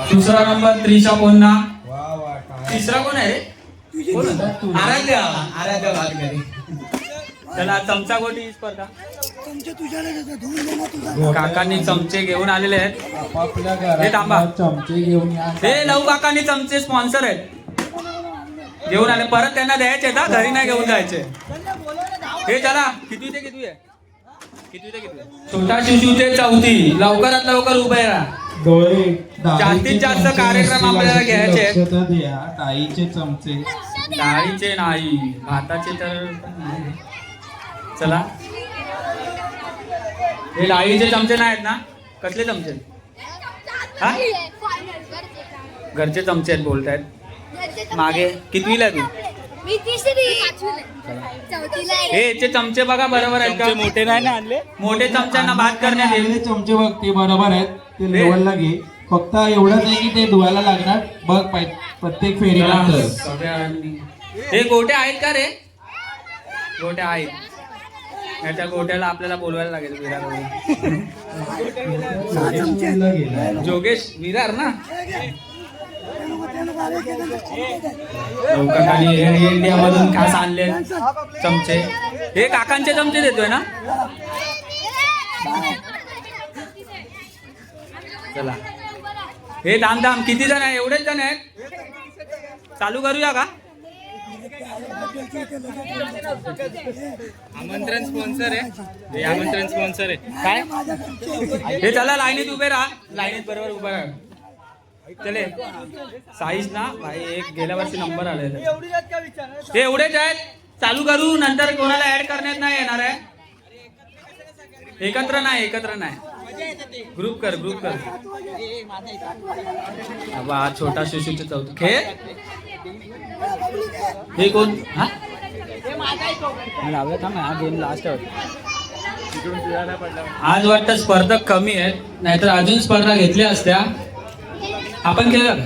दुसरा नंबर त्रिशा पोन्ना. तिसरा कोण आहे रे? कोण? होता? आराध्य. आराध्य भातकरी चला चमचा गोटी स्पर्धा काकांनी चमचे घेऊन आलेले आहेत. हे थांबा. घरात चमचे घेऊन या. हे लव काकांनी चमचे स्पॉन्सर आहेत. घेऊन आले. परत त्यांना द्यायचे ना घरी नाही घेऊन जायचे. हे चला किती ते किती आहे? किती ते किती? छोटा शिशूचे चौथी. लवकरात लवकर उभे राहा. जास्तीत जास्त कार्यक्रम आपल्याला घ्यायचे डाळीचे चमचे. डाळीचे नाही. भाताचे तर. चला. हे डाळीचे चमचे नाहीत ना? कसले चमचे? हा? घरचे चमचे आहेत बोलतायत. मागे कितवीला तू? मी तिसरी. हे चमचे बघा बरोबर आहेत का? मोठे नाही ना आणले? मोठे चमच्यांना भात करण्यात येईल. चमचे बघ ते बरोबर आहेत. ते. लेवलला घे. फक्त एवढंच आहे की ते धुवायला लागणार. बघ पाय- प्रत्येक फेरीला. हे गोटे आहेत का रे? गोटे आहेत. याच्या गोट्याला आपल्याला बोलवायला लागेल गेलाय. जोगेश विरार ना? इंडियामधून एअर इंडिया खास आणले चमचे. हे काकांचे चमचे देतोय ना? चला. हे दाम दाम किती जण आहे? एवढेच जण आहेत? चालू करूया का? आमंत्रण स्पॉन्सर आहे. हे आमंत्रण स्पॉन्सर आहे. काय? हे चला लाईनीत उभे राहा. लाईनीत बरोबर उभे राहा. चले. साईज ना भाई एक गेल्या वर्षी नंबर आलेला ते एवढेच आहेत. चालू करू नंतर कोणाला ऍड करण्यात नाही येणार आहे. एकत्र नाही एकत्र नाही. ग्रुप कर ग्रुप कर. हा छोटा शिशूचे चौथ. खेळ? हे कोण? हा? लावलं थांब हा गेम लास्ट आज वाटतं स्पर्धक कमी आहेत. नाहीतर अजून स्पर्धा घेतल्या असत्या. आपण केलं का?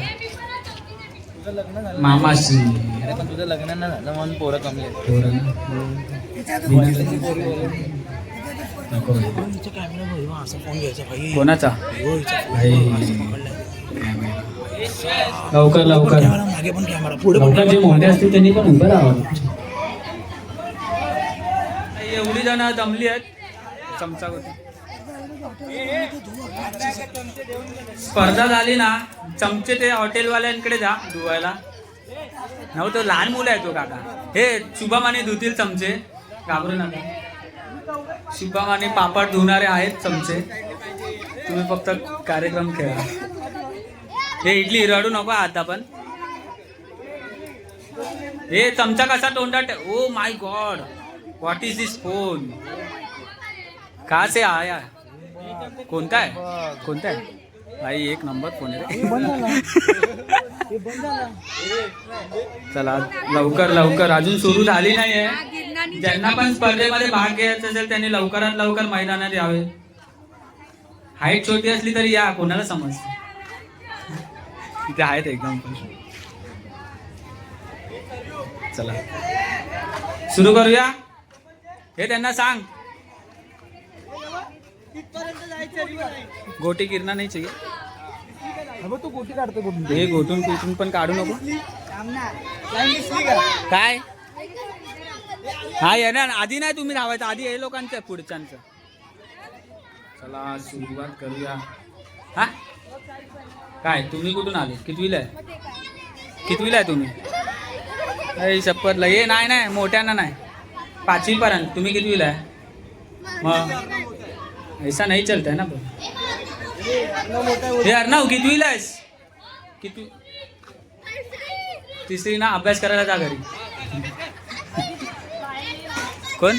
मामाश्री अरे पण तुझं लग्न नाही झालं म्हणून पोरं कमी आहेत पोरं. नको. कोणाचा भाई. लवकर लवकर लवकर जे मोठे असतील त्यांनी पण उभं राहावं एवढी जण दमली आहेत चमचा होती स्पर्धा झाली ना चमचे ते हॉटेलवाल्यांकडे जा धुवायला. नव्ह तो लहान मुलं आहे तो हो काका. हे शुभमाने धुतील चमचे. घाबरू नका. शुभमाने पापड धुणारे आहेत चमचे. तुम्ही फक्त कार्यक्रम खेळा. हे इडली रडू नको आता पण हे चमचा कसा तोंडात ओ my God. What is this phone का से आया? कोणता आहे कोणता आहे भाई एक नंबर फोन आहे. चला लवकर लवकर. अजून सुरू झाली नाहीये. ज्यांना पण स्पर्धेमध्ये भाग घ्यायचा असेल त्यांनी लवकरात लवकर मैदानात यावे. हाईट छोटी असली तरी या कोणाला समजते तिथे आहेत एकदम चला. सुरू करूया. हे त्यांना सांग. गोटी किरणा नाही चाहिए तू गोटी काढतो कुठून? हे गोटून पिटून पण काढू नको. काय? हा येणार आधी नाही तुम्ही धावायचं आधी हे लोकांचं पुढच्यांचं. चला सुरुवात करूया. हा? काय तुम्ही कुठून आले? कितवीला आहे? कितवीला आहे तुम्ही? अरे शपथला. ये नाही नाही मोठ्यांना नाही. पाचवी पर्यंत तुम्ही कितवीला आहे? मग? ऐसा नहीं चलता है ना पण हे अर्णव कितवीला आहेस कितवी? तिसरी ना अभ्यास करायला जा घरी। कोण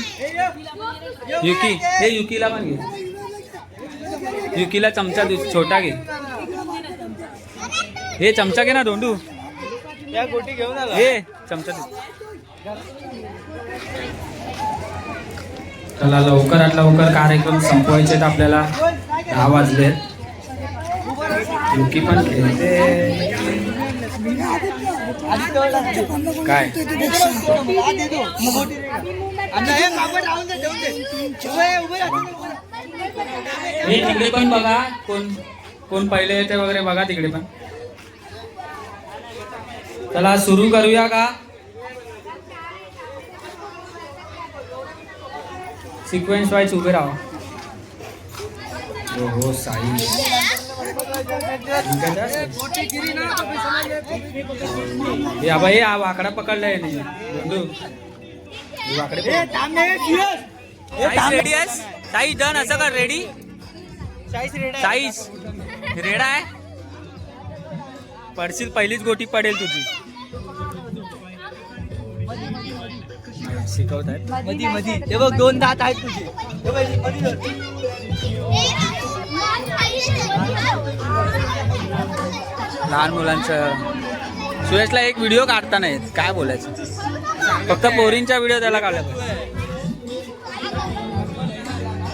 युकी। हे युकीला पण घे युकीला चमचा छोटा घे। हे चमचा घे ना या गोटी घेऊन हे चमचा त्याला लवकरात लवकर कार्यक्रम संपवायचे आहेत आपल्याला. दहा वाजले. युकी पण खेळते. काय? हे तिकडे पण बघा. कोण कोण पहिले येते वगैरे बघा तिकडे पण. चला सुरू करूया का? सिक्वेन्स वाईज उभे राहा. हो साई. हे आबा हे वाकडा बंधू. हे वाकडे साईज रेडी आहेस साईज डन असं कर रेडी साईज रेडा आहे? पडशील पहिलीच गोटी पडेल तुझी. शिकवत आहेत मधी मधी. हे बघ दोन दात आहेत तुझे. हे बघ, मधी दोन. लहान मुलांचं. सुयशला एक व्हिडिओ काढता नाहीत. काय बोलायचं? फक्त पोरींचा व्हिडिओ त्याला काढला पाहिजे.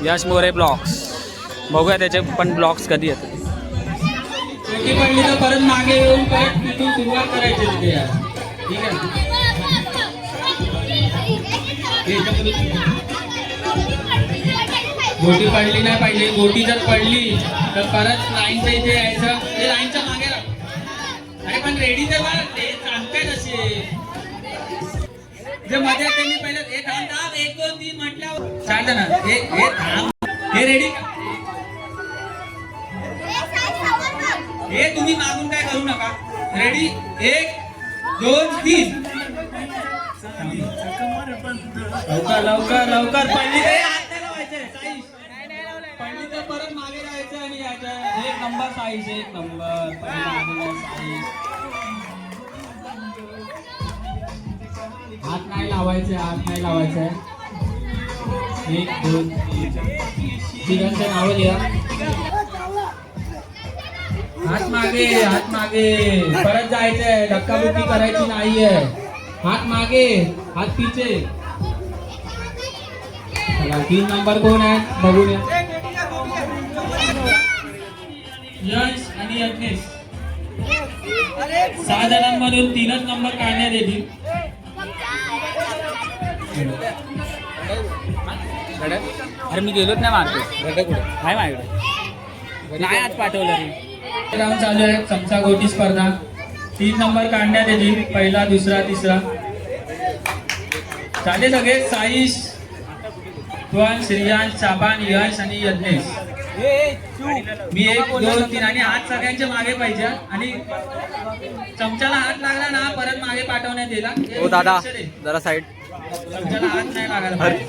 यश मोरे ब्लॉग्स. बघूया त्याचे पण ब्लॉग्स कधी येतात. छोटी पडली तर परत मागे येऊन परत तिथून सुरुवात करायची यार. ठीक आहे? गोटी पडली नाही पाहिजे गोटी जर पडली तर परत लाईनच्या इथे यायचं. ते लाईनच्या मागे राहा. अरे पण रेडी तर बघ ते सांगताय तसे. जे मध्ये त्यांनी पहिले हे थांब थांब. एक दोन तीन म्हटल्यावर. शांत ना. हे हे थांब. हे रेडी हे तुम्ही मागून काय करू नका. रेडी एक दोन तीन. लवकर लवकर लवकर पडली रे हात नाही लावायचे, साईज. पडली तर परत मागे राहायचं आणि यायचं एक नंबर साईज एक नंबर साईज हात नाही लावायचे हात नाही लावायचे एक दोन तिघांचं नाव लिहा हात मागे हात मागे परत जायचंय धक्काबुक्की करायची नाहीये हात मागे हात पिचे चला तीन नंबर कोण आहे? बघूया. यश आणि यज्ञेश. सहा जणांमधून तीनच नंबर काढण्यात येतील. अरे मी गेलोच नाही मागतो कुठे? नाही माझ्याकडे. नाही आज पाठवलं रे राऊंड चालू आहे चमचा गोटी स्पर्धा. तीन नंबर काढण्यात येतील पहिला दुसरा तिसरा. झाले सगळे साईश. पण श्रियांश चाबान यश आणि यज्ञेश. मी एक दोन तीन आणि हात सगळ्यांच्या मागे पाहिजे. आणि चमच्याला हात लागला ना परत मागे पाठवण्यात येईल. हा. दादा. जरा साईड चमच्याला हात नाही लागायला पाहिजे.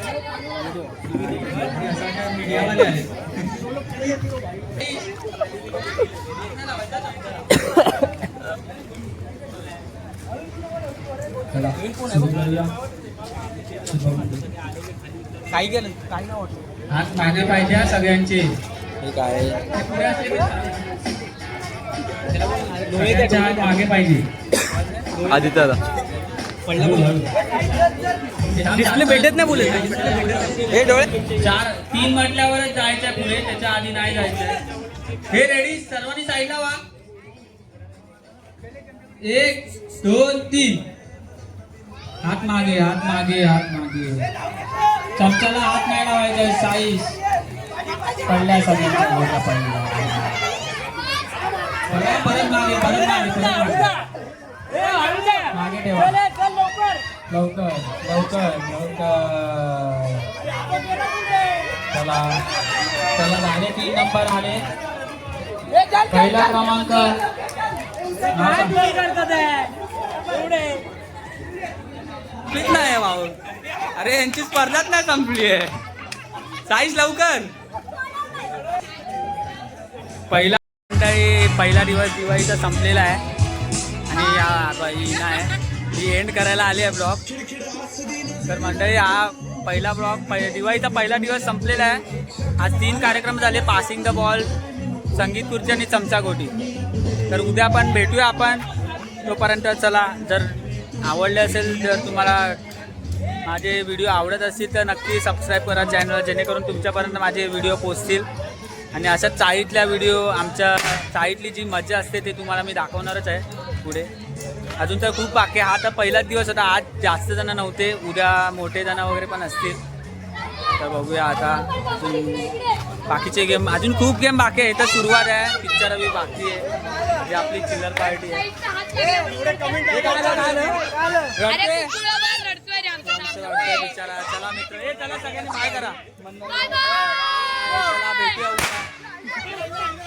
आहे. काही गेलं काही नाही वाटलं हात मागे पाहिजे हा सगळ्यांचे. हे सगळ्यांचे हात मागे पाहिजे. आदित्य दादा. डिस्प्ले भेटत नाही बोले हे डोळे? चार तीन म्हटल्यावरच जायचंय पुढे त्याच्या आधी नाही जायचंय हे रेडी सर्वांनी साईडला वा. एक दोन तीन. हात मागे हात मागे हात मागे. चमच्याला हात नाही लावायचा साईज पडल्या परत मागे परत मागे मागे. मागे ठेवा. लवकर लवकर लवकर. चला. चला झाले तीन नंबर आले. पहिला क्रमांक. नाही भाऊ? अरे यांची स्पर्धाच नाही संपली आहे. साईज लवकर. पहिला मंडळी पहिला दिवस दिवाळीचा संपलेला आहे. आणि या बाई आहे. ही एंड करायला आली आहे ब्लॉग तर मंडळी हा पहिला ब्लॉग पहि दिवाळीचा पहिला दिवस संपलेला आहे. आज तीन कार्यक्रम झाले. पासिंग द बॉल संगीत खुर्ची आणि चमचागोटी. तर उद्या पण भेटूया आपण. तोपर्यंत चला जर आवडले असेल जर तुम्हाला माझे व्हिडिओ आवडत असतील तर नक्की सबस्क्राईब करा चॅनल जेणेकरून तुमच्यापर्यंत माझे व्हिडिओ पोचतील आणि अशा चाळीतल्या व्हिडिओ आमच्या चाळीतली जी मजा असते ते तुम्हाला मी दाखवणारच आहे पुढे. अजून तर खूप बाकी हा तर पहिलाच दिवस होता. आज जास्त जण नव्हते. उद्या मोठे जण वगैरे पण असतील. तर बघूया आता बाकीचे गेम अजून खूप गेम बाकी आहे. तर सुरुवात आहे. पिक्चर बी बाकी आहे. जी आपली चिल्लर पार्टी आहे. बिचारा चला मित्र. ए चला सगळ्यांनी काय करा. चला भेटूया उद्या.